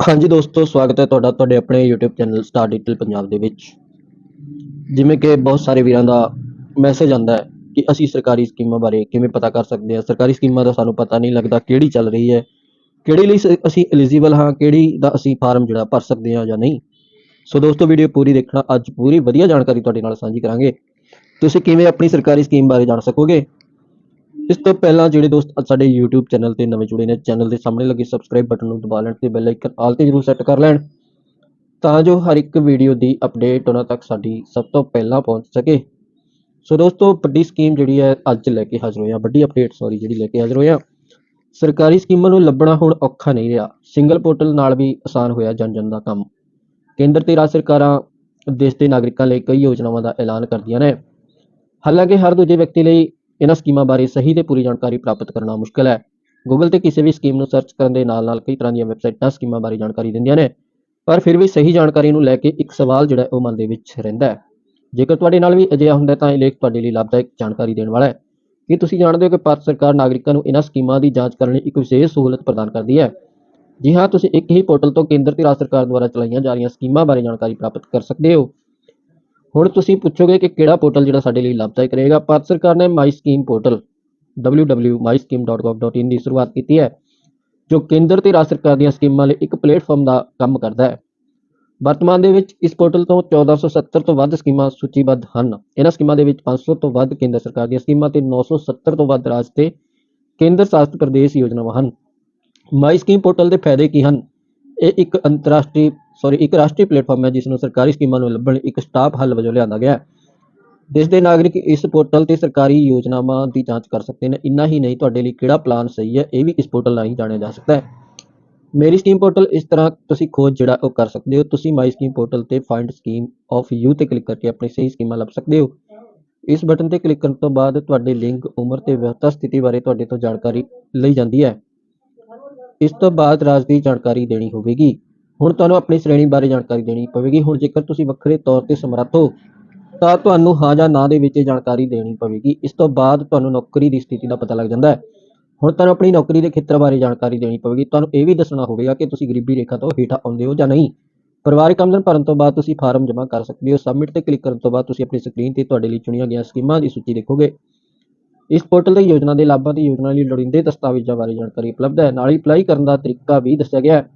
ਹਾਂਜੀ ਦੋਸਤੋ, ਸਵਾਗਤ ਹੈ ਤੁਹਾਡਾ, ਤੁਹਾਡੇ ਆਪਣੇ YouTube channel star digital Punjab ਦੇ ਵਿੱਚ। ਜਿਵੇਂ ਕਿ ਬਹੁਤ ਸਾਰੇ ਵੀਰਾਂ ਦਾ ਮੈਸੇਜ ਆਉਂਦਾ ਹੈ ਕਿ ਅਸੀਂ ਸਰਕਾਰੀ ਸਕੀਮਾਂ ਬਾਰੇ ਕਿਵੇਂ ਪਤਾ ਕਰ ਸਕਦੇ ਹਾਂ। ਸਰਕਾਰੀ ਸਕੀਮਾਂ ਦਾ ਸਾਨੂੰ ਪਤਾ ਨਹੀਂ ਲੱਗਦਾ ਕਿਹੜੀ ਚੱਲ ਰਹੀ ਹੈ, ਕਿਹੜੀ ਲਈ ਸ- ਅਸੀਂ ਐਲੀਜੀਬਲ ਹਾਂ, ਕਿਹੜੀ ਦਾ ਅਸੀਂ ਫਾਰਮ ਜਿਹੜਾ ਭਰ ਸਕਦੇ ਹਾਂ ਜਾਂ ਨਹੀਂ। ਸੋ ਦੋਸਤੋ ਵੀਡੀਓ ਪੂਰੀ ਦੇਖਣਾ, ਅੱਜ ਪੂਰੀ ਵਧੀਆ ਜਾਣਕਾਰੀ ਤੁਹਾਡੇ ਨਾਲ ਸਾਂਝੀ ਕਰਾਂਗੇ। ਤੁਸੀਂ ਕਿਵੇਂ ਆਪਣੀ ਸਰਕਾਰੀ ਸਕੀਮ ਬਾਰੇ ਜਾਣ ਸਕੋਗੇ? ਇਸ ਤੋਂ ਪਹਿਲਾਂ ਜਿਹੜੇ ਦੋਸਤ ਸਾਡੇ YouTube ਚੈਨਲ ਤੇ ਨਵੇਂ ਜੁੜੇ ਨੇ ਚੈਨਲ ਦੇ ਸਾਹਮਣੇ ਲੱਗੇ ਸਬਸਕ੍ਰਾਈਬ ਬਟਨ ਨੂੰ ਦਬਾ ਲੈਣ ਤੇ ਬੈਲ ਆਈਕਨ ਆਲ ਤੇ ਜਰੂਰ ਸੈੱਟ ਕਰ ਲੈਣ, ਤਾਂ ਜੋ ਹਰ ਇੱਕ ਵੀਡੀਓ ਦੀ ਅਪਡੇਟ ਉਹਨਾਂ ਤੱਕ ਸਾਡੀ ਸਭ ਤੋਂ ਪਹਿਲਾਂ ਪਹੁੰਚ ਸਕੇ। ਸੋ ਦੋਸਤੋ, ਵੱਡੀ ਸਕੀਮ ਜਿਹੜੀ ਹੈ, ਅੱਜ ਲੈ ਕੇ ਹਾਜ਼ਰ ਹੋਏ ਹਾਂ, ਵੱਡੀ ਅਪਡੇਟ ਸੌਰੀ ਜਿਹੜੀ ਲੈ ਕੇ ਹਾਜ਼ਰ ਹੋਏ ਹਾਂ। ਸਰਕਾਰੀ ਸਕੀਮਾਂ ਨੂੰ ਲੱਭਣਾ ਹੁਣ ਔਖਾ ਨਹੀਂ ਰਿਹਾ ਸਿੰਗਲ ਪੋਰਟਲ ਨਾਲ ਵੀ ਆਸਾਨ ਹੋਇਆ ਜਨ ਜਨ ਦਾ ਕੰਮ। ਕੇਂਦਰ ਤੇ ਰਾਜ ਸਰਕਾਰਾਂ, ਦੇਸ਼ ਦੇ ਨਾਗਰਿਕਾਂ ਲਈ ਕਈ ਯੋਜਨਾਵਾਂ ਦਾ ਐਲਾਨ ਕਰਦੀਆਂ ਨੇ। ਹਾਲਾਂਕਿ ਹਰ ਦੂਜੇ ਵਿਅਕਤੀ ਲਈ ਇਹਨਾਂ ਸਕੀਮਾਂ ਬਾਰੇ ਸਹੀ ਤੇ ਪੂਰੀ ਜਾਣਕਾਰੀ ਪ੍ਰਾਪਤ ਕਰਨਾ ਮੁਸ਼ਕਲ ਹੈ। ਗੂਗਲ ਤੇ ਕਿਸੇ ਵੀ ਸਕੀਮ ਨੂੰ ਸਰਚ ਕਰਨ ਦੇ ਨਾਲ-ਨਾਲ ਕਈ ਤਰ੍ਹਾਂ ਦੀਆਂ ਵੈਬਸਾਈਟਾਂ ਸਕੀਮਾਂ ਬਾਰੇ ਜਾਣਕਾਰੀ ਦਿੰਦੀਆਂ ਨੇ, ਪਰ ਫਿਰ ਵੀ ਸਹੀ ਜਾਣਕਾਰੀ ਨੂੰ ਲੈ ਕੇ ਇੱਕ ਸਵਾਲ ਜਿਹੜਾ ਉਹ ਮਨ ਦੇ ਵਿੱਚ ਰਹਿੰਦਾ ਹੈ। ਜੇਕਰ ਤੁਹਾਡੇ ਨਾਲ ਵੀ ਅਜਿਹਾ ਹੁੰਦਾ ਤਾਂ ਇਹ ਲੇਖ ਤੁਹਾਡੇ ਲਈ ਲਾਭਦਾਇਕ ਜਾਣਕਾਰੀ ਦੇਣ ਵਾਲਾ ਹੈ। ਕੀ ਤੁਸੀਂ ਜਾਣਦੇ ਹੋ ਕਿ ਭਾਰਤ ਸਰਕਾਰ ਨਾਗਰਿਕਾਂ ਨੂੰ ਇਹਨਾਂ ਸਕੀਮਾਂ ਦੀ ਜਾਂਚ ਕਰਨ ਲਈ ਇੱਕ ਵਿਸ਼ੇਸ਼ ਸਹੂਲਤ ਪ੍ਰਦਾਨ ਕਰਦੀ ਹੈ? ਜੀ ਹਾਂ, ਤੁਸੀਂ ਇੱਕ ਹੀ ਪੋਰਟਲ ਤੋਂ ਕੇਂਦਰ ਤੇ ਰਾਜ ਸਰਕਾਰ ਦੁਆਰਾ ਚਲਾਈਆਂ ਜਾ ਰਹੀਆਂ ਸਕੀਮਾਂ ਬਾਰੇ ਜਾਣਕਾਰੀ ਪ੍ਰਾਪਤ ਕਰ ਸਕਦੇ ਹੋ। ਹੁਣ ਤੁਸੀਂ ਪੁੱਛੋਗੇ ਕਿ ਕਿਹੜਾ ਪੋਰਟਲ ਜਿਹੜਾ ਸਾਡੇ ਲਈ ਲਾਭਦਾਇਕ ਰਹੇਗਾ, ਭਾਰਤ ਸਰਕਾਰ ਨੇ ਮਾਈ ਸਕੀਮ ਪੋਰਟਲ www.myscheme.gov.in ਦੀ ਸ਼ੁਰੂਆਤ ਕੀਤੀ ਹੈ, ਜੋ ਕੇਂਦਰ ਤੇ ਰਾਜ ਸਰਕਾਰ ਦੀਆਂ ਸਕੀਮਾਂ ਲਈ ਇੱਕ ਪਲੇਟਫਾਰਮ ਦਾ ਕੰਮ ਕਰਦਾ ਹੈ। ਵਰਤਮਾਨ ਦੇ ਵਿੱਚ ਇਸ ਪੋਰਟਲ ਤੋਂ 1470 ਤੋਂ ਵੱਧ ਸਕੀਮਾਂ ਸੂਚੀਬੱਧ ਹਨ। ਇਹਨਾਂ ਸਕੀਮਾਂ ਦੇ ਵਿੱਚ 500 ਤੋਂ ਵੱਧ ਕੇਂਦਰ ਸਰਕਾਰ ਦੀਆਂ ਸਕੀਮਾਂ ਤੇ 970 ਤੋਂ ਵੱਧ ਰਾਜ ਤੇ ਕੇਂਦਰ ਸ਼ਾਸਿਤ ਪ੍ਰਦੇਸ਼ ਯੋਜਨਾਵਾਂ ਹਨ। ਮਾਈ ਸਕੀਮ ਪੋਰਟਲ ਦੇ ਫਾਇਦੇ ਕੀ ਹਨ? ਇਹ ਇੱਕ ਅੰਤਰਰਾਸ਼ਟਰੀ ਸੌਰੀ ਇੱਕ ਰਾਸ਼ਟਰੀ ਪਲੇਟਫਾਰਮ ਹੈ ਜਿਸ ਨੂੰ ਸਰਕਾਰੀ ਸਕੀਮਾਂ ਨੂੰ ਲੱਭਣ ਇੱਕ ਸਟਾਫ ਹੱਲ ਵਜੋਂ ਲਿਆਂਦਾ ਗਿਆ ਹੈ। ਦੇਸ਼ ਦੇ ਨਾਗਰਿਕ ਇਸ ਪੋਰਟਲ ਤੇ ਸਰਕਾਰੀ ਯੋਜਨਾਵਾਂ ਦੀ ਜਾਂਚ ਕਰ ਸਕਦੇ ਨੇ। ਇੰਨਾ ਹੀ ਨਹੀਂ, ਤੁਹਾਡੇ ਲਈ ਕਿਹੜਾ ਪਲਾਨ ਸਹੀ ਹੈ, ਇਹ ਵੀ ਇਸ ਪੋਰਟਲ ਰਾਹੀਂ ਜਾਣਿਆ ਜਾ ਸਕਦਾ ਹੈ। ਮੇਰੀ ਸਕੀਮ ਪੋਰਟਲ ਇਸ ਤਰ੍ਹਾਂ ਤੁਸੀਂ ਖੋਜ ਜਿਹੜਾ ਉਹ ਕਰ ਸਕਦੇ ਹੋ। ਤੁਸੀਂ ਮਾਈ ਸਕੀਮ ਪੋਰਟਲ ਤੇ ਫਾਈਂਡ ਸਕੀਮ ਆਫ ਯੂ ਤੇ ਕਲਿੱਕ ਕਰਕੇ ਆਪਣੀ ਸਹੀ ਸਕੀਮਾਂ ਲੱਭ ਸਕਦੇ ਹੋ। ਇਸ ਬਟਨ ਤੇ ਕਲਿੱਕ ਕਰਨ ਤੋਂ ਬਾਅਦ ਤੁਹਾਡੇ ਲਿੰਗ ਉਮਰ ਤੇ ਵਿਆਹਤਾ ਸਥਿਤੀ ਬਾਰੇ ਤੁਹਾਡੇ ਤੋਂ ਜਾਣਕਾਰੀ ਲਈ ਜਾਂਦੀ ਹੈ। ਇਸ ਤੋਂ ਬਾਅਦ ਰਾਜ ਦੀ ਜਾਣਕਾਰੀ ਦੇਣੀ ਹੋਵੇਗੀ। ਹੁਣ ਤੁਹਾਨੂੰ ਆਪਣੀ ਸ਼੍ਰੇਣੀ ਬਾਰੇ ਜਾਣਕਾਰੀ ਦੇਣੀ ਪਵੇਗੀ। ਹੁਣ ਜੇਕਰ ਤੁਸੀਂ ਵੱਖਰੇ ਤੌਰ ਤੇ ਸਮਰੱਥ ਹੋ, ਤਾਂ ਤੁਹਾਨੂੰ ਹਾਂ ਜਾਂ ਨਾ ਦੇ ਵਿੱਚ ਇਹ ਜਾਣਕਾਰੀ ਦੇਣੀ ਪਵੇਗੀ। ਇਸ ਤੋਂ ਬਾਅਦ ਤੁਹਾਨੂੰ ਨੌਕਰੀ ਦੀ ਸਥਿਤੀ ਦਾ ਪਤਾ ਲੱਗ ਜਾਂਦਾ ਹੈ। ਹੁਣ ਤੁਹਾਨੂੰ ਆਪਣੀ ਨੌਕਰੀ ਦੇ ਖੇਤਰ ਬਾਰੇ ਜਾਣਕਾਰੀ ਦੇਣੀ ਪਵੇਗੀ। ਤੁਹਾਨੂੰ ਇਹ ਵੀ ਦੱਸਣਾ ਹੋਵੇਗਾ ਕਿ ਤੁਸੀਂ ਗਰੀਬੀ ਰੇਖਾ ਤੋਂ ਹੇਠਾਂ ਆਉਂਦੇ ਹੋ ਜਾਂ ਨਹੀਂ। ਪਰਿਵਾਰਕ ਆਮਦਨ ਭਰਨ ਤੋਂ ਬਾਅਦ ਤੁਸੀਂ ਫਾਰਮ ਜਮ੍ਹਾਂ ਕਰ ਸਕਦੇ ਹੋ। ਸਬਮਿਟ ਤੇ ਕਲਿੱਕ ਕਰਨ ਤੋਂ ਬਾਅਦ ਤੁਸੀਂ ਆਪਣੀ ਸਕਰੀਨ ਤੇ ਤੁਹਾਡੇ ਲਈ ਚੁਣੀਆਂ ਗਈਆਂ ਸਕੀਮਾਂ ਦੀ ਸੂਚੀ ਦੇਖੋਗੇ। ਇਸ ਪੋਰਟਲ ਤੇ ਯੋਜਨਾ ਦੇ ਲਾਭਾਂ ਦੀ ਯੋਜਨਾ ਲਈ ਲੋੜੀਂਦੇ ਦਸਤਾਵੇਜ਼ਾਂ ਬਾਰੇ ਜਾਣਕਾਰੀ ਉਪਲਬਧ ਹੈ। ਨਾਲ ਹੀ ਅਪਲਾਈ ਕਰਨ ਦਾ ਤਰੀਕਾ ਵੀ ਦੱਸਿਆ ਗਿਆ ਹੈ।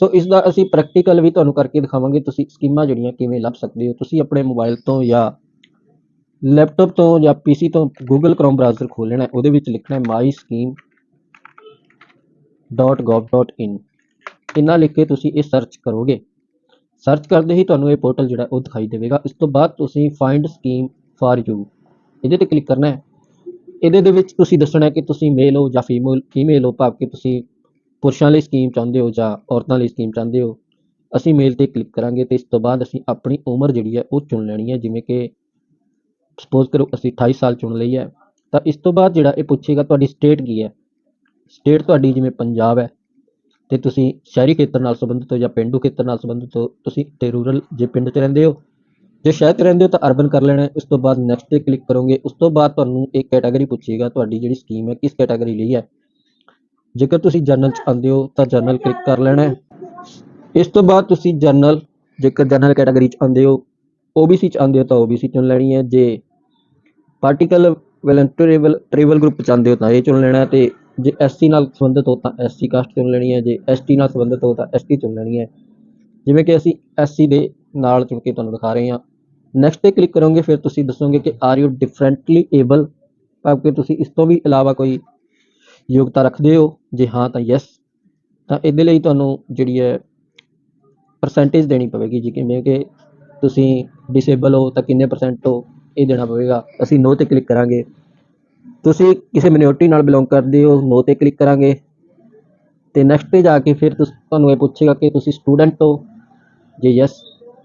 ਸੋ ਇਸ ਦਾ ਅਸੀਂ ਪ੍ਰੈਕਟੀਕਲ ਵੀ ਤੁਹਾਨੂੰ ਕਰਕੇ ਦਿਖਾਵਾਂਗੇ, ਤੁਸੀਂ ਸਕੀਮਾਂ ਜਿਹੜੀਆਂ ਕਿਵੇਂ ਲੱਭ ਸਕਦੇ ਹੋ। ਤੁਸੀਂ ਆਪਣੇ ਮੋਬਾਈਲ ਤੋਂ ਜਾਂ ਲੈਪਟਾਪ ਤੋਂ ਜਾਂ ਪੀਸੀ ਤੋਂ Google Chrome ਬ੍ਰਾਊਜ਼ਰ ਖੋਲ੍ਹਣਾ ਹੈ, ਉਹਦੇ ਵਿੱਚ ਲਿਖਣਾ ਹੈ myscheme.gov.in ਇੰਨਾ ਲਿਖ ਕੇ ਤੁਸੀਂ ਇਹ ਸਰਚ ਕਰੋਗੇ। ਸਰਚ ਕਰਦੇ ਹੀ ਤੁਹਾਨੂੰ ਇਹ ਪੋਰਟਲ ਜਿਹੜਾ ਉਹ ਦਿਖਾਈ ਦੇਵੇਗਾ। ਇਸ ਤੋਂ ਬਾਅਦ ਤੁਸੀਂ ਫਾਈਂਡ ਸਕੀਮ ਫਾਰ ਯੂ ਇਹਦੇ ਤੇ ਕਲਿੱਕ ਕਰਨਾ ਹੈ। ਇਹਦੇ ਦੇ ਵਿੱਚ ਤੁਸੀਂ ਦੱਸਣਾ ਹੈ ਕਿ ਤੁਸੀਂ ਮੇਲ ਹੋ ਜਾਂ ਫੀਮੇਲ ਫੀਮੇਲ ਹੋ, ਭਾਵ ਕਿ ਤੁਸੀਂ ਪੁਰਸ਼ਾਂ ਲਈ ਸਕੀਮ ਚਾਹੁੰਦੇ ਹੋ ਜਾਂ ਔਰਤਾਂ ਲਈ ਸਕੀਮ ਚਾਹੁੰਦੇ ਹੋ, ਅਸੀਂ ਮੇਲ ਤੇ ਕਲਿੱਕ ਕਰਾਂਗੇ ਤੇ ਇਸ ਤੋਂ ਬਾਅਦ ਅਸੀਂ ਆਪਣੀ ਉਮਰ ਜਿਹੜੀ ਹੈ ਉਹ ਚੁਣ ਲੈਣੀ ਹੈ, ਜਿਵੇਂ ਕਿ ਸਪੋਜ਼ ਕਰੋ ਅਸੀਂ 28 ਸਾਲ ਚੁਣ ਲਈ ਹੈ, ਤਾਂ ਇਸ ਤੋਂ ਬਾਅਦ ਜਿਹੜਾ ਇਹ ਪੁੱਛੇਗਾ ਤੁਹਾਡੀ ਸਟੇਟ ਕੀ ਹੈ? ਸਟੇਟ ਤੁਹਾਡੀ ਜਿਵੇਂ ਪੰਜਾਬ ਹੈ, ਤੇ ਤੁਸੀਂ ਸ਼ਹਿਰੀ ਖੇਤਰ ਨਾਲ ਸੰਬੰਧਿਤ ਹੋ ਜਾਂ ਪਿੰਡੂ ਖੇਤਰ ਨਾਲ ਸੰਬੰਧਿਤ ਹੋ, ਤੁਸੀਂ ਤੇ ਰੂਰਲ ਜੇ ਪਿੰਡ 'ਚ ਰਹਿੰਦੇ ਹੋ, ਜੇ ਸ਼ਹਿਰ 'ਚ ਰਹਿੰਦੇ ਹੋ ਤਾਂ ਅਰਬਨ ਕਰ ਲੈਣਾ ਉਸ ਤੋਂ ਬਾਅਦ ਨੈਕਸਟ ਤੇ ਕਲਿੱਕ ਕਰੋਗੇ, ਉਸ ਤੋਂ ਬਾਅਦ ਤੁਹਾਨੂੰ ਇੱਕ ਕੈਟਾਗਰੀ ਪੁੱਛੇਗਾ ਤੁਹਾਡੀ ਜਿਹੜੀ ਸਕੀਮ ਹੈ ਕਿਸ ਕੈਟਾਗਰੀ ਲਈ ਹੈ ਜੇਕਰ ਤੁਸੀਂ ਜਰਨਲ 'ਚ ਆਉਂਦੇ ਹੋ ਤਾਂ ਜਰਨਲ ਕਲਿੱਕ ਕਰ ਲੈਣਾ ਹੈ। ਇਸ ਤੋਂ ਬਾਅਦ ਤੁਸੀਂ ਜਰਨਲ, ਜੇਕਰ ਜਰਨਲ ਕੈਟਾਗਰੀ 'ਚ ਆਉਂਦੇ ਹੋ OBC 'ਚ ਆਉਂਦੇ ਹੋ ਤਾਂ OBC ਚੁਣ ਲੈਣੀ ਹੈ। ਜੇ ਪਾਰਟੀਕਲ ਵੈਲੰਟੀਅਰੇਬਲ ਟ੍ਰੇਬਲ ਗਰੁੱਪ 'ਚ ਆਉਂਦੇ ਹੋ ਤਾਂ ਇਹ ਚੁਣ ਲੈਣਾ ਹੈ ਤੇ ਜੇ SC ਨਾਲ ਸੰਬੰਧਿਤ ਹੋ ਤਾਂ SC ਕਾਸਟ ਚੁਣ ਲੈਣੀ ਹੈ। ਜੇ ST ਨਾਲ ਸੰਬੰਧਿਤ ਹੋ ਤਾਂ ST ਚੁਣ ਲੈਣੀ ਹੈ। ਜਿਵੇਂ ਕਿ ਅਸੀਂ SC ਦੇ ਨਾਲ ਚੁਣ ਕੇ ਤੁਹਾਨੂੰ ਦਿਖਾ ਰਹੇ ਹਾਂ। ਨੈਕਸਟ ਤੇ ਕਲਿੱਕ ਕਰੋਗੇ, ਫਿਰ ਤੁਸੀਂ ਦੱਸੋਗੇ ਕਿ ਆਰ ਯੂ ਡਿਫਰੈਂਟਲੀ ਏਬਲ ਭਾਵ ਕਿ ਤੁਸੀਂ ਇਸ ਤੋਂ ਵੀ ਇਲਾਵਾ ਕੋਈ ਯੋਗਤਾ ਰੱਖਦੇ ਹੋ? ਜੇ ਹਾਂ ਤਾਂ ਯੈਸ ਤਾਂ ਇਹਦੇ ਲਈ ਤੁਹਾਨੂੰ ਜਿਹੜੀ ਹੈ ਪਰਸੈਂਟੇਜ ਦੇਣੀ ਪਵੇਗੀ, ਜੀ ਕਿਵੇਂ ਕਿ ਤੁਸੀਂ ਡਿਸੇਬਲ ਹੋ ਤਾਂ ਕਿੰਨੇ ਪਰਸੈਂਟ ਹੋ, ਇਹ ਦੇਣਾ ਪਵੇਗਾ। ਅਸੀਂ ਨੋ ਤੇ ਕਲਿੱਕ ਕਰਾਂਗੇ। ਤੁਸੀਂ ਕਿਸੇ ਮਿਨੋਰਟੀ ਨਾਲ ਬਿਲੋਂਗ ਕਰਦੇ ਹੋ ਨੋ ਤੇ ਕਲਿੱਕ ਕਰਾਂਗੇ। ਤੇ ਨੈਕਸਟ ਤੇ ਜਾ ਕੇ ਫਿਰ ਤੁਹਾਨੂੰ ਇਹ ਪੁੱਛੇਗਾ ਕਿ ਤੁਸੀਂ ਸਟੂਡੈਂਟ ਹੋ। ਜੇ ਯੈਸ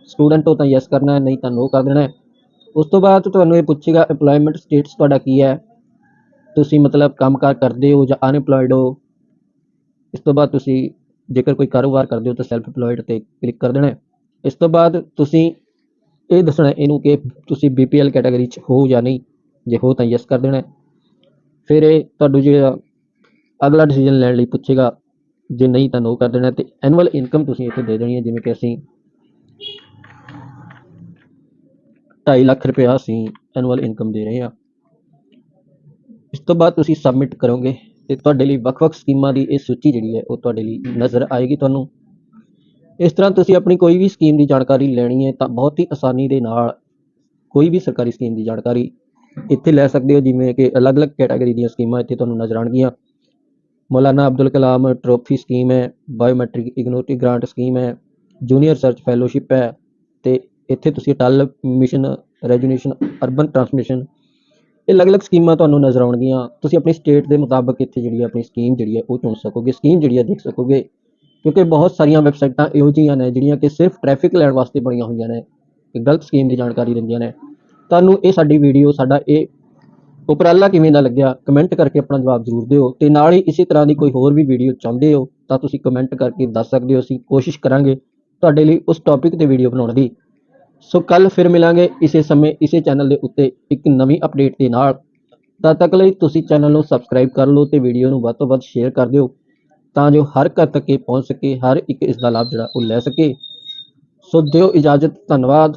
ਸਟੂਡੈਂਟ ਹੋ ਤਾਂ ਯੈਸ ਕਰਨਾ ਹੈ, ਨਹੀਂ ਤਾਂ ਨੋ ਕਰ ਦੇਣਾ ਹੈ। ਉਸ ਤੋਂ ਬਾਅਦ ਤੁਹਾਨੂੰ ਇਹ ਪੁੱਛੇਗਾ EMPLOYMENT ਸਟੇਟਸ ਤੁਹਾਡਾ ਕੀ ਹੈ? ਤੁਸੀਂ ਮਤਲਬ ਕੰਮਕਾਰ ਕਰਦੇ ਹੋ ਜਾਂ ਅਨਇੰਪਲੋਇਡ ਹੋ, ਇਸ ਤੋਂ ਬਾਅਦ ਤੁਸੀਂ ਜੇਕਰ ਕੋਈ ਕਾਰੋਬਾਰ ਕਰਦੇ ਹੋ ਤਾਂ ਸੈਲਫ EMPLOYED ਤੇ ਕਲਿੱਕ ਕਰ ਦੇਣਾ ਇਸ ਤੋਂ ਬਾਅਦ ਤੁਸੀਂ ਇਹ ਦੱਸਣਾ ਇਹਨੂੰ ਕਿ ਤੁਸੀਂ BPL ਕੈਟਾਗਰੀ 'ਚ ਹੋ ਜਾਂ ਨਹੀਂ, ਜੇ ਹੋ ਤਾਂ ਯੈਸ ਕਰ ਦੇਣਾ ਫਿਰ ਇਹ ਤੁਹਾਨੂੰ ਜਿਹੜਾ ਅਗਲਾ ਡਿਸੀਜਨ ਲੈਣ ਲਈ ਪੁੱਛੇਗਾ, ਜੇ ਨਹੀਂ ਤਾਂ ਨੋ ਕਰ ਦੇਣਾ ਤੇ ਐਨੂਅਲ ਇਨਕਮ ਤੁਸੀਂ ਇੱਥੇ ਦੇ ਦੇਣੀ ਹੈ, ਜਿਵੇਂ ਕਿ ਅਸੀਂ 2.5 ਲੱਖ ਰੁਪਇਆ ਅਸੀਂ ਐਨੂਅਲ ਇਨਕਮ ਦੇ ਰਹੇ ਹਾਂ। ਤੋਂ ਬਾਅਦ ਤੁਸੀਂ ਸਬਮਿਟ ਕਰੋਗੇ ਤੇ ਤੁਹਾਡੇ ਲਈ ਵੱਖ-ਵੱਖ ਸਕੀਮਾਂ ਦੀ ਇਹ ਸੂਚੀ ਜਿਹੜੀ ਹੈ ਉਹ ਤੁਹਾਡੇ ਲਈ ਨਜ਼ਰ ਆਏਗੀ ਤੁਹਾਨੂੰ। ਇਸ ਤਰ੍ਹਾਂ ਤੁਸੀਂ ਆਪਣੀ ਕੋਈ ਵੀ ਸਕੀਮ ਦੀ ਜਾਣਕਾਰੀ ਲੈਣੀ ਹੈ ਤਾਂ ਬਹੁਤ ਹੀ ਆਸਾਨੀ ਦੇ ਨਾਲ ਕੋਈ ਵੀ ਸਰਕਾਰੀ ਸਕੀਮ ਦੀ ਜਾਣਕਾਰੀ ਇੱਥੇ ਲੈ ਸਕਦੇ ਹੋ ਜਿਵੇਂ ਕਿ ਅਲੱਗ-ਅਲੱਗ ਕੈਟਾਗਰੀ ਦੀਆਂ ਸਕੀਮਾਂ ਇੱਥੇ ਤੁਹਾਨੂੰ ਨਜ਼ਰ ਆਉਣਗੀਆਂ। ਮੌਲਾਨਾ ਅਬਦੁਲ ਕਲਾਮ ਟਰੋਫੀ ਸਕੀਮ ਹੈ ਬਾਇਓਮੈਟ੍ਰਿਕ ਇਗਨੋਟੀ ਗ੍ਰਾਂਟ ਸਕੀਮ ਹੈ ਜੂਨੀਅਰ ਰਿਸਰਚ ਫੈਲੋਸ਼ਿਪ ਹੈ ਤੇ ਇੱਥੇ ਤੁਸੀਂ Atal mission rejuvenation urban transmission ਇਹ ਅਲੱਗ-ਅਲੱਗ ਸਕੀਮਾਂ ਤੁਹਾਨੂੰ ਨਜ਼ਰ ਆਉਣਗੀਆਂ। ਤੁਸੀਂ ਆਪਣੀ ਸਟੇਟ ਦੇ ਮੁਤਾਬਕ ਇੱਥੇ ਜਿਹੜੀ ਹੈ ਆਪਣੀ ਸਕੀਮ ਜਿਹੜੀ ਹੈ ਉਹ ਚੁਣ ਸਕੋਗੇ। ਸਕੀਮ ਜਿਹੜੀ ਹੈ ਦੇਖ ਸਕੋਗੇ। ਕਿਉਂਕਿ ਬਹੁਤ ਸਾਰੀਆਂ ਵੈਬਸਾਈਟਾਂ ਇਹੋ ਜਿਹੀਆਂ ਨੇ ਜਿਹੜੀਆਂ ਕਿ ਸਿਰਫ ਟ੍ਰੈਫਿਕ ਲੈਣ ਵਾਸਤੇ ਬਣੀਆਂ ਹੋਈਆਂ ਨੇ ਤੇ ਗਲਤ ਸਕੀਮ ਦੀ ਜਾਣਕਾਰੀ ਦਿੰਦੀਆਂ ਨੇ। ਤੁਹਾਨੂੰ ਇਹ ਸਾਡੀ ਵੀਡੀਓ ਸਾਡਾ ਇਹ ਉਪਰਾਲਾ ਕਿਵੇਂ ਦਾ ਲੱਗਿਆ ਕਮੈਂਟ ਕਰਕੇ ਆਪਣਾ ਜਵਾਬ ਜ਼ਰੂਰ ਦਿਓ ਤੇ ਨਾਲ ਹੀ ਇਸੇ ਤਰ੍ਹਾਂ ਦੀ ਕੋਈ ਹੋਰ ਵੀ ਵੀਡੀਓ ਚਾਹੁੰਦੇ ਹੋ ਤਾਂ ਤੁਸੀਂ ਕਮੈਂਟ ਕਰਕੇ ਦੱਸ ਸਕਦੇ ਹੋ, ਅਸੀਂ ਕੋਸ਼ਿਸ਼ ਕਰਾਂਗੇ ਤੁਹਾਡੇ ਲਈ ਉਸ ਟੌਪਿਕ ਤੇ ਵੀਡੀਓ ਬਣਾਉਣ ਦੀ। ਸੋ ਕੱਲ ਫਿਰ ਮਿਲਾਂਗੇ ਇਸੇ ਸਮੇਂ, ਇਸੇ ਚੈਨਲ ਦੇ ਉੱਤੇ ਇੱਕ ਨਵੀਂ ਅਪਡੇਟ ਦੇ ਨਾਲ। ਤਦ ਤੱਕ ਲਈ ਤੁਸੀਂ ਚੈਨਲ ਨੂੰ ਸਬਸਕ੍ਰਾਈਬ ਕਰ ਲਓ ਤੇ ਵੀਡੀਓ ਨੂੰ ਵੱਧ ਤੋਂ ਵੱਧ ਸ਼ੇਅਰ ਕਰ ਦਿਓ, ਤਾਂ ਜੋ ਹਰ ਘਰ ਤੱਕ ਇਹ ਪਹੁੰਚ ਸਕੇ, ਹਰ ਇੱਕ ਇਸ ਦਾ ਲਾਭ ਜਿਹੜਾ ਉਹ ਲੈ ਸਕੇ। ਸੋ ਦਿਓ ਇਜਾਜ਼ਤ, ਧੰਨਵਾਦ।